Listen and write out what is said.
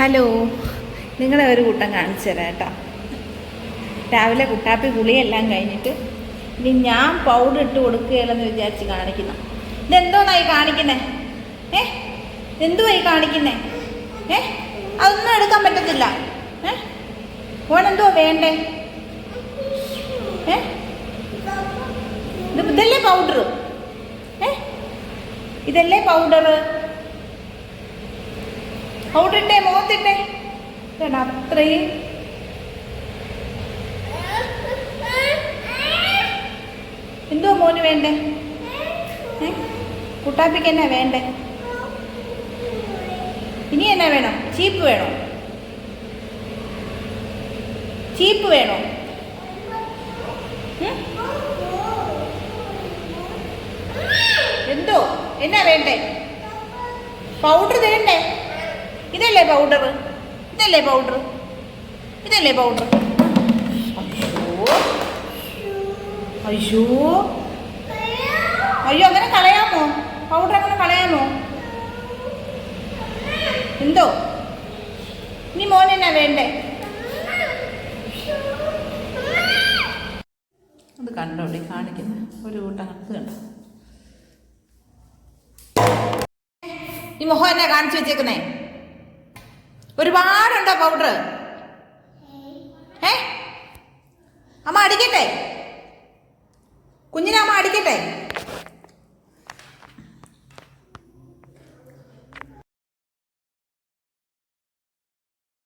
Hello. നിങ്ങളെ ഒരു കൂട്ടം കാണിച്ചു തരാം കേട്ടോ. രാവിലെ കുട്ടാപ്പി ഗുളിയെല്ലാം കഴിഞ്ഞിട്ട് ഇനി ഞാൻ പൗഡർ ഇട്ട് കൊടുക്കുകയില്ലെന്ന് വിചാരിച്ച് കാണിക്കുന്നു. ഇതെന്തോന്നായി കാണിക്കുന്നേ? ഏ? എന്തുവായി കാണിക്കുന്നേ? ഏ? അതൊന്നും എടുക്കാൻ പറ്റത്തില്ല. ഏ? ഓനെന്തുവാ വേണ്ടേ? ഏ? ഇതല്ലേ പൗഡർ ഏ? ഇതല്ലേ പൗഡർ ഇട്ടേ മുഖത്തിട്ടേ. വേണ്ട അത്രയും. എന്തോ മോന് വേണ്ടേ? കുട്ടാപ്പിക്ക് എന്നാ വേണ്ടേ? ഇനി എന്നാ വേണം? ചീപ്പ് വേണോ? ചീപ്പ് വേണോ? എന്തോ? എന്നാ വേണ്ടേ? പൗഡർ വേണ്ടേ ഇതല്ലേ പൗഡർ ഇതല്ലേ പൗഡർ ഇതല്ലേ പൗഡർ അയ്യോ. അയ്യോ. അങ്ങനെ കളയാമോ? പൗഡർ അങ്ങനെ കളയാമോ? എന്തോ? ഇനി മോൻ എന്നാ വേണ്ടേ? അത് കണ്ടോടി കാണിക്കുന്ന? ഒരു കൂട്ടം അത് കണ്ടോ? ഈ മുഖം എന്നാ കാണിച്ചു വെച്ചേക്കുന്നേ? ഒരുപാടുണ്ടോ പൗഡർ ഏ അമ്മ അടിക്കട്ടെ? കുഞ്ഞിനെ അമ്മ അടിക്കട്ടെ?